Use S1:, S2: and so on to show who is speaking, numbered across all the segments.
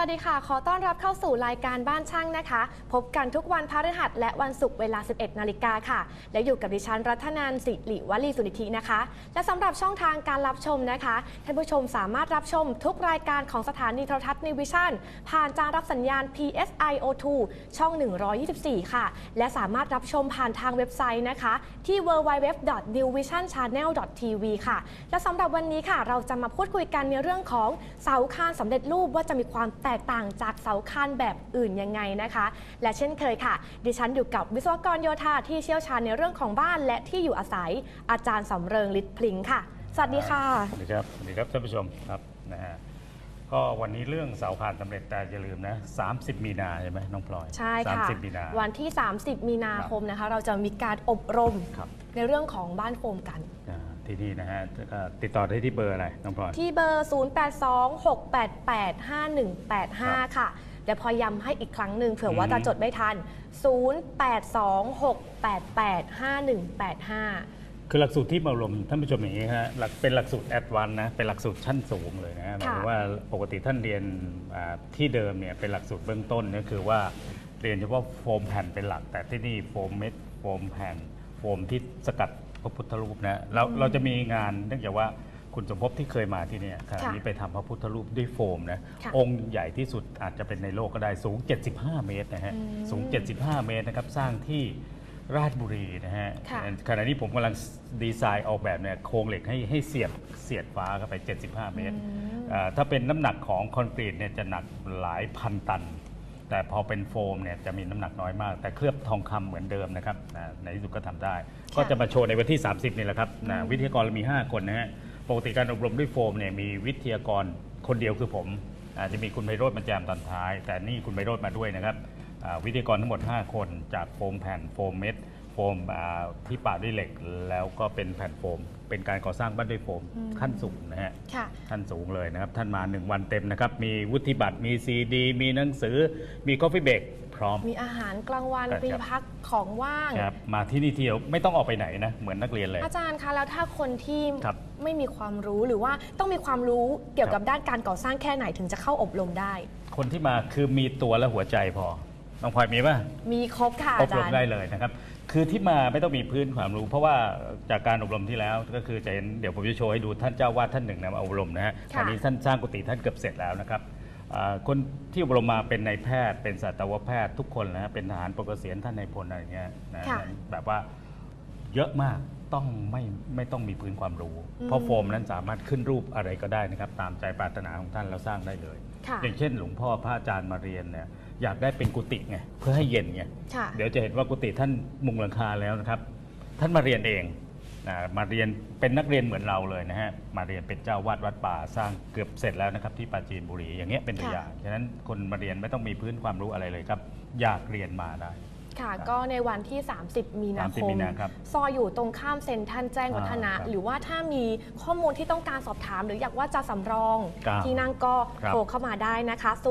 S1: สวัสดีค่ะ ขอต้อนรับเข้าสู่รายการบ้านช่างนะคะ พบกันทุกวันพฤหัสและวันศุกร์เวลา 11 นาฬิกาค่ะ และอยู่กับดิฉันรัตนันสิริวัลีสุนิธินะคะ และสำหรับช่องทางการรับชมนะคะ ท่านผู้ชมสามารถรับชมทุกรายการของสถานีโทรทัศน์นิวิชั่น ผ่านจานรับสัญญาณ PSIO2 ช่อง 124 ค่ะ และสามารถรับชมผ่านทางเว็บไซต์นะคะ ที่ www.newvisionchannel.tv ค่ะ และสำหรับวันนี้ค่ะ เราจะมาพูดคุยกันในเรื่องของเสาคานสำเร็จรูปว่าจะมีความแตกต่างจากเสาคานแบบอื่นยังไงนะคะ และเช่นเคยค่ะ ดิฉันอยู่กับวิศวกรโยธาที่เชี่ยวชาญในเรื่องของบ้านและที่อยู่อาศัย อาจารย์สำเริงฤทธิ์พลิงค่ะ สวัสดีค่ะ
S2: สวัสดีครับ สวัสดีครับท่านผู้ชมครับนะฮะก็วันนี้เรื่องเสาผ่านสำเร็จแต่อย่าลืมนะ 30 มีนาใช่ไหมน้องพลอย
S1: ใช่ค่ะ
S2: 30มีนา
S1: วันที่ 30 มีนาคมนะคะ เราจะมีการอบรม
S2: ครับ
S1: ในเรื่องของบ้านโฟมกัน
S2: อ่า ที่นี่นะฮะก็ติดต่อได้ที่เบอร์อะไรน้องพลอย
S1: ที่เบอร์ 0826885185 ค่ะ เดี๋ยวพอย้ำให้อีกครั้งหนึ่งเผื่อว่า
S2: อืม
S1: จะจดไม่ทัน 0826885185
S2: คือหลักสูตรที่มาอบรมท่านผู้ชมอย่างนี้ฮะหลักเป็นหลักสูตรแอดวานนะเป็นหลักสูตรชั้นสูงเลยนะฮะหมายถึงว่าปกติท่านเรียนอ่าที่เดิมเนี่ยเป็นหลักสูตรเบื้องต้นก็คือว่าเรียนเฉพาะโฟมแผ่นเป็นหลัก แต่ที่นี่โฟมเม็ดโฟมแผ่นโฟมที่สกัด พระพุทธรูปนะเราเราจะมีงานเนื่องจากว่าคุณสมภพที่เคยมาที่เนี่ยคราวนี้ไปทำพระพุทธรูปด้วยโฟมนะ
S1: ค่ะ
S2: องค์ใหญ่ที่สุดอาจจะเป็นในโลกก็ได้สูง 75 เมตรนะฮะ
S1: อืม
S2: สูง 75 เมตรนะครับสร้างที่ราชบุรีนะฮะ
S1: ค่ะ
S2: ขณะนี้ผมกำลังดีไซน์ออกแบบเนี่ยโครงเหล็กให้ให้เสียบเสียดฟ้าเข้าไป 75 เมตรเอ่อถ้าเป็นน้ำหนักของคอนกรีตเนี่ยจะหนักหลายพันตัน แต่พอเป็นโฟมเนี่ยจะมีน้ำหนักน้อยมาก แต่เคลือบทองคำเหมือนเดิมนะครับอ่าในที่สุดก็ทำได้ ก็จะมาโชว์ในวันที่ 30 นี่แหละครับนะวิทยากรเรามี 5 คนนะฮะปกติการอบรมด้วยโฟมเนี่ยมีวิทยากรคนเดียวคือผมอาจจะมีคุณไพโรธมาแจมตอนท้าย แต่นี่คุณไพโรธมาด้วยนะครับอ่าวิทยากรทั้งหมด 5 คนจากโฟมแผ่นโฟมเม็ดโฟมอ่าที่ปาดด้วยเหล็กแล้วก็เป็นแผ่นโฟม เป็นการก่อสร้างบ้านด้วยโฟมขั้นสูงนะฮะ
S1: ค่ะ
S2: ท่านสูงเลยนะครับ ท่านมา 1 วันเต็มนะครับ มีวุฒิบัตรมีซีดี มีหนังสือ มีกาแฟเบรกพร้อม
S1: มีอาหารกลางวัน
S2: ครับ
S1: ฟรีพักของว่าง
S2: ครับมาที่นี่เที่ยวไม่ต้องออกไปไหนนะเหมือนนักเรียนเลย
S1: อาจารย์คะแล้วถ้าคนที่
S2: ครับ
S1: ไม่มีความรู้หรือว่าต้องมีความรู้เกี่ยวกับ
S2: ครับ
S1: ด้านการก่อสร้างแค่ไหนถึงจะเข้าอบรมได้
S2: คนที่มาคือมีตัวและหัวใจพอน้องพลอยมีป่ะ
S1: มีครบค่ะ
S2: อ
S1: อา
S2: บร
S1: จามรย์
S2: ได้เลยนะครับ คือที่มาไม่ต้องมีพื้นความรู้ เพราะว่าจากการอบรมที่แล้วก็คือจะเห็นเดี๋ยวผมจะโชว์ให้ดูท่านเจ้าวาดท่านหนึ่งนะมาอบรมนะฮะ
S1: ค่ะ
S2: ตอนนี้ท่านสร้างกุฏิท่านเกือบเสร็จแล้วนะครับอ่าคนที่อบรมมาเป็นนายแพทย์ เป็นสัตวแพทย์ทุกคนนะฮะเป็นทหารปกเกษียณท่านนายพลอะไรเงี้ยนะ
S1: ค่ะ
S2: แบบว่าเยอะมากต้องไม่ไม่ต้องมีพื้นความรู้ เพราะโฟมนั้นสามารถขึ้นรูปอะไรก็ได้นะครับ ตามใจปรารถนาของท่านแล้วสร้างได้เลย
S1: ค่ะ
S2: อย่างเช่น หลวงพ่อพระอาจารย์มาเรียนเนี่ย อยากได้เป็นกุฏิไงเพื่อให้เย็นไง
S1: ค่ะ
S2: เดี๋ยวจะเห็นว่ากุฏิท่านมุงหลังคาแล้วนะครับ ท่านมาเรียนเองนะมาเรียนเป็นนักเรียนเหมือนเราเลยนะฮะมาเรียนเป็นเจ้าวาดวัดป่าสร้างเกือบเสร็จแล้วนะครับที่ปราจีนบุรีอย่างเงี้ยเป็นตัว
S1: ค่ะ
S2: อย่างฉะนั้นคนมาเรียนไม่ต้องมีพื้นความรู้อะไรเลยครับ อยากเรียนมาได้
S1: ค่ะ ก็ในวันที่ 30 มีนาค
S2: 30
S1: ม
S2: มีนาครับ
S1: ซอยอยู่ตรงข้ามเซ็นทรัลแจ้งวัฒนะ
S2: อ่าครับ
S1: หรือว่าถ้ามีข้อมูลที่ต้องการสอบถาม หรืออยากว่าจะสำรอง
S2: ครับ
S1: ที่นั่งก็
S2: ครับ
S1: โทรเข้ามาได้นะคะ 082-688-5185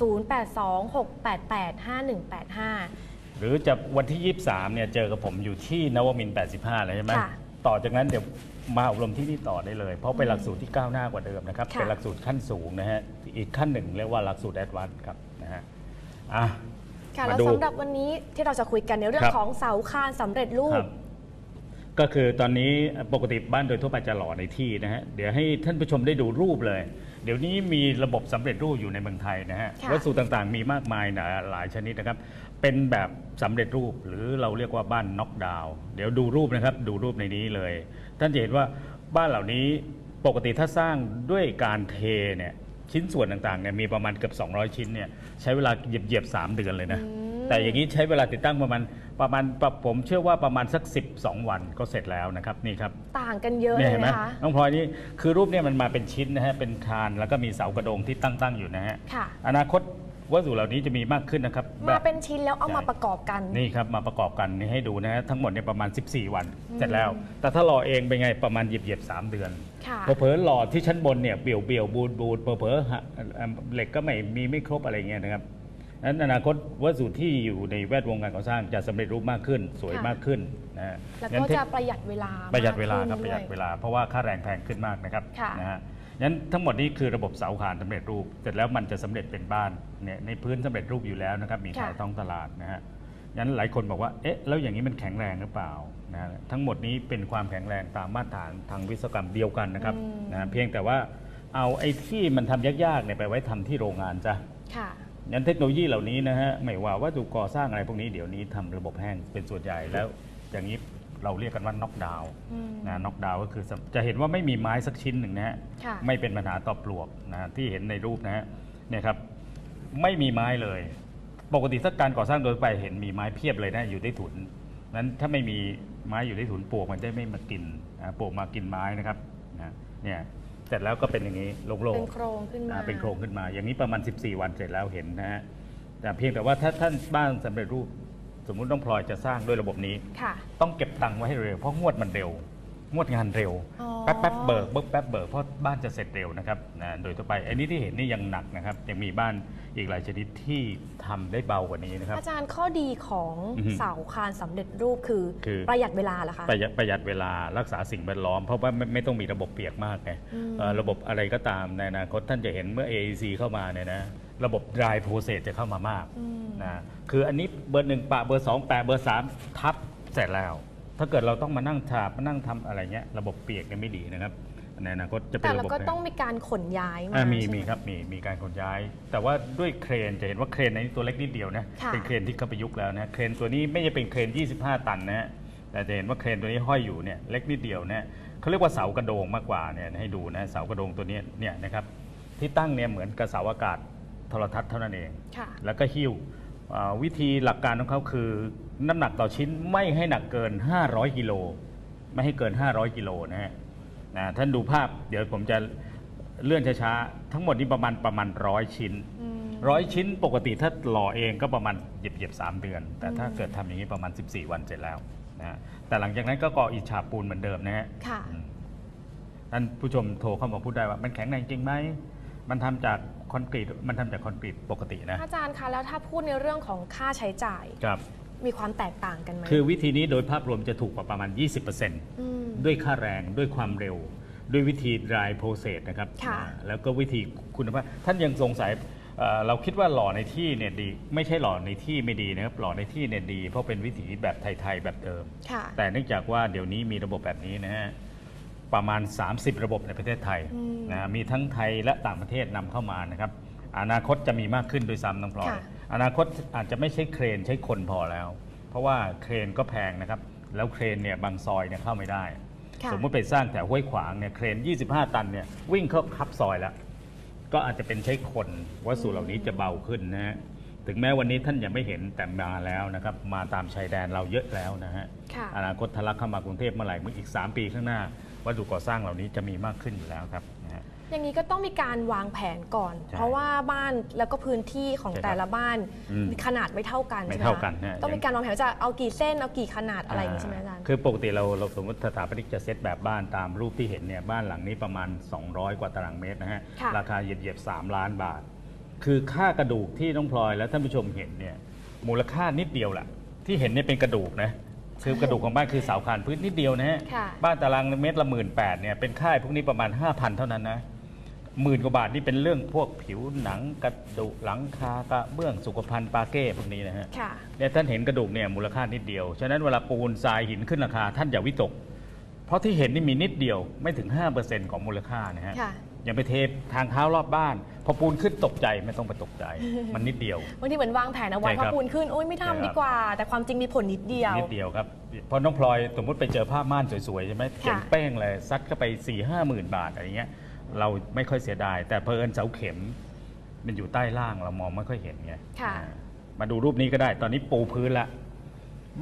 S1: 082-688-5185
S2: หรือจะวันที่ 23เนี่ยเจอกับผมอยู่ที่นวมินทร์85เลยใช่ไหม
S1: ค่ะ
S2: ต่อจากนั้นเดี๋ยวมาอบรมที่นี่ต่อได้เลย เพราะเป็นหลักสูตรที่ก้าวหน้ากว่าเดิมนะครับ
S1: ค่ะ
S2: เป็นหลักสูตรขั้นสูงนะฮะอีกขั้นหนึ่งเรียกว่าหลักสูตรแอดวานซ์ครับนะฮะอะ
S1: ค่ะ
S2: มา
S1: แล้ว
S2: ดู
S1: สำหรับวันนี้ที่เราจะคุยกันในเรื่อ
S2: ค
S1: ง
S2: รับ
S1: ของเสาคานสำเร็จรู
S2: ค
S1: ป
S2: รับก็คือตอนนี้ปกติบ้านโดยทั่วไปจะหล่อในที่นะฮะเดี๋ยวให้ท่านผู้ชมได้ดูรูปเลย เดี๋ยวนี้มีระบบสำเร็จรูปอยู่ในเมืองไทยนะฮะ
S1: ค่ะ
S2: วัสดุต่างๆ มีมากมายนะหลายชนิดนะครับ เป็นแบบสำเร็จรูปหรือเราเรียกว่าบ้านน็อกดาวน์เดี๋ยวดูรูปนะครับ ดูรูปในนี้เลย ท่านจะเห็นว่าบ้านเหล่านี้ปกติถ้าสร้างด้วยการเทเนี่ยชิ้นส่วนต่างๆเนี่ยมีประมาณเกือบ200 ชิ้นเนี่ยใช้เวลาเหยียบเหยียบๆสามเดือนเลยนะแต่อย่างนี้ใช้เวลาติดตั้งประมาณ ประมาณผมเชื่อว่าประมาณสัก 12 วันก็เสร็จแล้วนะครับนี่ครับ
S1: ต่างกันเยอะ
S2: เนี่
S1: เลยย
S2: เห็นไหม
S1: นะคะ
S2: น้องพลอยนี่คือรูปเนี่ยมันมาเป็นชิ้นนะฮะเป็นคานแล้วก็มีเสากระโดงที่ตั้งตั้งๆอยู่นะฮะ
S1: ค่ะ
S2: อนาคตวัสดุเหล่านี้จะมีมากขึ้นนะครับ
S1: มา
S2: แบบ
S1: เป็นชิ้นแล้วเอามา
S2: ใช่
S1: ประกอบกัน
S2: นี่ครับมาประกอบกันนี่ให้ดูนะฮะทั้งหมดเนี่ยประมาณ 14 วันเสร็จแล้ว แต่ถ้าหล่อเองเป็นไงประมาณเหยียบเหยียบๆสามเดือน
S1: ค่ะ
S2: เผลอๆหล่อที่ชั้นบนเนี่ยเบี่ยวเบี่ยวๆบูดบูดเผลอๆฮะเอ่อเหล็กก็ไม่มีไม่ครบอะไรเงี้ยนะครับ นั้นอนาคตวัสดุที่อยู่ในแวดวงการก่อสร้างจะสำเร็จรูปมากขึ้น สวย
S1: ค่ะ
S2: มากขึ้นนะฮะ
S1: แล้ว
S2: งั้
S1: ก็
S2: นเทค
S1: จะประหยัดเวลา
S2: ประหยัดเวลา
S1: ขึ้น
S2: ครับประหยัด
S1: ด้
S2: เวยลาเพราะว่าค่าแรงแพงขึ้นมากนะครับ
S1: ค่ะ
S2: นะฮะงั้นทั้งหมดนี้คือระบบเสาคานสำเร็จรูป เสร็จแล้วมันจะสำเร็จเป็นบ้านเนี่ยในพื้นสำเร็จรูปอยู่แล้วนะครับมีขาย
S1: ค่ะ
S2: ท้องตลาดนะฮะงั้นหลายคนบอกว่าเอ๊ะแล้วอย่างนี้มันแข็งแรงหรือเปล่านะฮะทั้งหมดนี้เป็นความแข็งแรงตามมาตรฐานทางวิศวกรรมเดียวกันนะครับ
S1: อืม
S2: นะฮะเพียงแต่ว่าเอาไอ้ที่มันทำยากๆเนี่ยไปไว้ทำที่โรงงานจ้ะ
S1: ค่ะ
S2: งั้นเทคโนโลยีเหล่านี้นะฮะไม่ว่าวัตถุก่อสร้างอะไรพวกนี้เดี๋ยวนี้ทำระบบแห้งเป็นส่วนใหญ่แล้ว อย่างนี้เราเรียกกันว่าน็อกดาวน์
S1: อืม
S2: นะน็อกดาวน์ก็คือจะเห็นว่าไม่มีไม้สักชิ้นหนึ่งนะฮะ
S1: ค่ะ
S2: ไม่เป็นปัญหาต่อปลวกนะที่เห็นในรูปนะฮะเนี่ยครับไม่มีไม้เลย ปกติถ้าการก่อสร้างโดยทั่วไปเห็นมีไม้เพียบเลยนะอยู่ในถุนนั้นถ้าไม่มีไม้อยู่ในถุนปลวกมันจะไม่มากินนะปลวกมากินไม้นะครับนะเนี่ยเสร็จแล้วก็เป็นอย่างนี้โล่ง
S1: เป็น
S2: ๆ
S1: โครงขึ้นมา
S2: อ่าเป็นโครงขึ้นมา อย่างนี้ประมาณ 14 วันเสร็จแล้วเห็นนะฮะแต่เพียงแต่ว่าถ้าท่านบ้านสำเร็จรูป สมมุติต้องพลอยจะสร้างด้วยระบบนี้
S1: ค่ะ
S2: ต้องเก็บตังค์ไว้ให้เร็วเพราะงวดมันเร็ว งวดงานเร็ว
S1: อ๋อ
S2: แป๊บแป๊บเบิกเบิกแป๊บเบิกเพราะบ้านจะเสร็จเร็วนะครับนะโดยทั่วไปอันนี้ที่เห็นนี่ยังหนักนะครับยังมีบ้านอีกหลายชนิดที่ทำได้เบากว่านี้นะครับ
S1: อาจารย์ข้อดีของ
S2: อือฮึ
S1: เสาคานสำเร็จรูปคือ
S2: คือ
S1: ประหยัดเวลาเหรอคะ
S2: ประหยัดประหยัดเวลารักษาสิ่งแวดล้อม เพราะว่าไม่ไม่ต้องมีระบบเปียกมากไง
S1: อืม
S2: เอ่อระบบอะไรก็ตามในอนาคตท่านจะเห็นเมื่อ AEC เข้ามาเนี่ยนะระบบ dry process จะเข้ามามาก
S1: อืม
S2: นะคืออันนี้เบอร์หนึ่งปะเบอร์สองแปะเบอร์สามทับเสร็จแล้ว ถ้าเกิดเราต้องมานั่งฉาบมานั่งทำอะไรเงี้ยระบบเปียกเนี่ยไม่ดีนะครับในอนาคตจะเป็
S1: แต่
S2: นระ
S1: เรา
S2: บบ
S1: ก็
S2: แห้ง
S1: ต้องมีการขนย้ายมา
S2: อ่ามี
S1: ใช่ไห
S2: มีครับมีมีการขนย้าย แต่ว่าด้วยเครนจะเห็นว่าเครนในนี้ตัวเล็กนิดเดียวนะ
S1: ค่ะ
S2: เป็นเครนที่เข้าไปยุคแล้วนะเครนตัวนี้ไม่ใช่เป็นเครน 25 ตันนะฮะแต่จะเห็นว่าเครนตัวนี้ห้อยอยู่เนี่ยเล็กนิดเดียวนะเขาเรียกว่าเสากระโดงมากกว่าเนี่ยให้ดูนะเสากระโดงตัวเนี้ยเนี่ยนะครับที่ตั้งเนี่ยเหมือนกระเสาอากาศโทรทัศน์เท่านั้นเอง
S1: ค่ะ
S2: แล้วก็หิ้วอ่าวิธีหลักการของเขาคือ น้ำหนักต่อชิ้นไม่ให้หนักเกิน 500กิโลไม่ให้เกิน 500กิโลนะฮะนะท่านดูภาพเดี๋ยวผมจะเลื่อนช้าๆ ทั้งหมดนี้ประมาณประมาณร้อยชิ้น
S1: อืม
S2: ร้อยชิ้นปกติถ้าหล่อเองก็ประมาณเหยียบเหยียบๆสามเดือน แต่ถ้า
S1: อืม
S2: เกิดทำอย่างนี้ประมาณ 14 วันเสร็จแล้วนะฮะแต่หลังจากนั้นก็ก่ออิฐฉาบปูนเหมือนเดิมนะฮะ
S1: ค่ะ
S2: อืมท่านผู้ชมโทรเข้ามาพูดได้ว่า มันแข็งแรงจริงไหมมันทำจากคอนกรีตมันทำจากคอนกรีตปกตินะ
S1: อาจารย์คะแล้วถ้าพูดในเรื่องของค่าใช้จ่าย
S2: ครับ
S1: มีความแตกต่างกันไหม
S2: คือวิธีนี้โดยภาพรวมจะถูกกว่าประมาณ 20%
S1: ม
S2: ด้วยค่าแรงด้วยความเร็ว ด้วยวิธี dry process นะครับ
S1: ค่ะ
S2: อ่าแล้วก็วิธีคุณภาพท่านยังสงสัยเอ่อเราคิดว่าหล่อในที่เนี่ยดี ไม่ใช่หล่อในที่ไม่ดีนะครับหล่อในที่เนี่ยดี เพราะเป็นวิถีแบบไทยๆแบบเดิม
S1: ค่ะ
S2: แต่เนื่องจากว่าเดี๋ยวนี้มีระบบแบบนี้นะฮะประมาณ 30 ระบบในประเทศไทย
S1: อืม
S2: นะมีทั้งไทยและต่างประเทศนำเข้ามานะครับ อนาคตจะมีมากขึ้นโดวยซ้ำน้องพลอย
S1: ค่ะ
S2: อนาคตอาจจะไม่ใช่เครนใช้คนพอแล้ว เพราะว่าเครนก็แพงนะครับ แล้วเครนเนี่ยบางซอยเนี่ยเข้าไม่ได้
S1: ค่ะ
S2: สมมติไปสร้างแถวห้วยขวางเนี่ยเครน 25 ตันเนี่ยวิ่งเข้าคับซอยแล้วก็อาจจะเป็นใช้คนวัสดุเหล่านี้จะเบาขึ้นนะฮะถึงแม้วันนี้ท่านยังไม่เห็นแต่มาแล้วนะครับ มาตามชายแดนเราเยอะแล้วนะฮะ
S1: ค่ะ
S2: อนาคตทะลักเข้ามากรุงเทพเมื่อไหร่เมื่ออีก 3 ปีข้างหน้า วัสดุก่อสร้างเหล่านี้จะมีมากขึ้นอยู่แล้วครับนะฮะ
S1: อย่างนี้ก็ต้องมีการวางแผนก่อน
S2: ใช่
S1: เพราะว่าบ้านแล้วก็พื้นที่ของ
S2: ใช่ครับ
S1: แต่ละบ้าน
S2: อืม
S1: ขนาดไม่เท่ากัน
S2: ไม่
S1: ใช่ไหม
S2: เท่า
S1: คะ
S2: กันฮะ
S1: ต้องมีการวางแผนว่าจะเอากี่เส้นเอากี่ขนาดอะไรอย่างนี้ใช่ไหมอาจารย์
S2: คือปกติเราเราสมมติสถาปนิกจะเซตแบบบ้านตามรูปที่เห็นเนี่ยบ้านหลังนี้ประมาณ 200 กว่าตารางเมตรนะฮะ
S1: ค่ะ
S2: ราคาเหยียบเหยียบๆ3ล้านบาท คือค่ากระดูกที่น้องพลอยและท่านผู้ชมเห็นเนี่ยมูลค่านิดเดียวแหละที่เห็นเนี่ยเป็นกระดูกนะ คือกระดูกของบ้านคือเสาคานพื้นนิดเดียวนะฮะ
S1: ค่ะ
S2: บ้านตารางเมตรละหมื่นแปดเนี่ยเป็นค่ายพวกนี้ประมาณ 5,000 เท่านั้นนะหมื่นกว่าบาทนี่เป็นเรื่องพวกผิวหนังกระดูกหลังคากระเบื้องสุขภัณฑ์ปาเก้พวกนี้นะฮะ
S1: ค่ะ
S2: เนี่ยท่านเห็นกระดูกเนี่ยมูลค่านิดเดียว ฉะนั้นเวลาปูนทรายหินขึ้นราคา ท่านอย่าวิตก เพราะที่เห็นนี่มีนิดเดียวไม่ถึง 5%ของมูลค่านะฮะ
S1: ค่ะ
S2: อย่าไปเททางเท้ารอบบ้าน พอปูนขึ้นตกใจไม่ต้องไปตกใจ มันนิดเดียว
S1: บางทีเหมือนวางแผนเอาไว้
S2: ใช่
S1: พ
S2: ค
S1: อ
S2: รับ
S1: ปูนขึ้นโอ้ยไม่
S2: ใช่ครับ
S1: ทำดีกว่า แต่ความจริงมีผลนิดเดียว
S2: นิดเดียวครับเพราะน้องพลอยสมมติไปเจอผ้าม่านสวยๆใช่ไหมเจ๋งเป้งเลยซัดเข้าไป4ี่ห้าหมื่นบาทอะไรเงี้ยเราไม่ค่อยเสียดาย แต่เพอิญเสาเข็ม มันอยู่ใต้ล่างเรามองไม่ค่อยเห็นไง
S1: ค่ะ
S2: อ่ามาดูรูปนี้ก็ได้ ตอนนี้ปูพื้นละ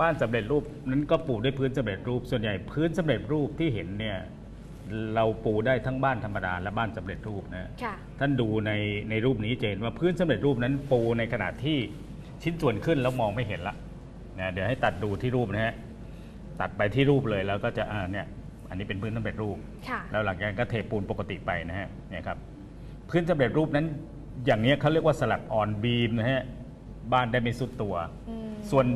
S2: บ้านสำเร็จรูปนั้นก็ปูด้วยพื้นสำเร็จรูปส่วนใหญ่พื้นสำเร็จรูปที่เห็นเนี่ย เราปูได้ทั้งบ้านธรรมดาและบ้านสำเร็จรูปนะ
S1: ค่ะ
S2: ท่านดูในในรูปนี้จะเห็นว่าพื้นสำเร็จรูปนั้นปูในขนาดที่ชิ้นส่วนขึ้นแล้วมองไม่เห็นละนะเดี๋ยวให้ตัดดูที่รูปนะฮะตัดไปที่รูปเลยแล้วก็จะอ่าเนี่ยอันนี้เป็นพื้นสำเร็จรูป
S1: ค่ะ
S2: แล้วหลังจากนั้นก็เทปูนปกติไปนะฮะเนี่ยครับพื้นสำเร็จรูปนั้นอย่างเนี้ยเขาเรียกว่าสลักออนบีมนะฮะบ้านได้ไม่สุดตัว
S1: อืม
S2: ส่วน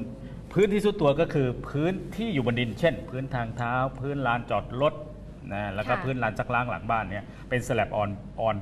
S2: พื้นที่สุดตัวก็คือพื้นที่อยู่บนดิน เช่น พื้นทางเท้า พื้นลานจอดรถ นะแล้วก็
S1: ค่ะ
S2: พื้นลานซักล้างหลังบ้านเนี่ยเป็นสลับออนออน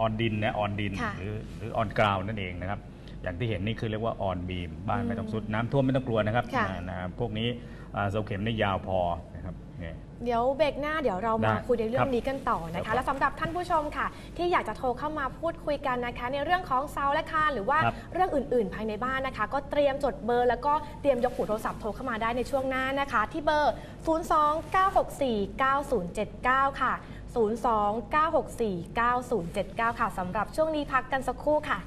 S2: ออนดินนะออนดิน
S1: ค่ะ
S2: หรือหรือออนกราวนั่นเองนะครับ อย่างที่เห็นนี่คือเรียกว่าออนบีมบ้าน
S1: อืม
S2: ไม่ต้องสุดน้ำท่วมไม่ต้องกลัวนะครับ
S1: ค่ะ
S2: นะนะพวกนี้อ่าเสาเข็มนี่ยาวพอนะครับเนี่ย
S1: เดี๋ยวเบรกหน้าเดี๋ยวเรามา
S2: ได้
S1: คุยในเรื่อ
S2: ครั
S1: ง
S2: บ
S1: นี้กันต่อนะ
S2: ครั
S1: คะ
S2: บ
S1: และสำหรับท่านผู้ชมค่ะ ที่อยากจะโทรเข้ามาพูดคุยกันนะคะ ในเรื่องของเสาและคานหรือว่า
S2: ครับ
S1: เรื่องอื่น ๆ ภายในบ้านนะคะ ก็เตรียมจดเบอร์ แล้วก็เตรียมยกหูโทรศัพท์โทรเข้ามาได้ในช่วงหน้านะคะ ที่เบอร์ 029649079 ค่ะ 029649079 ค่ะสำหรับช่วงนี้พักกันสักครู่ค่ะ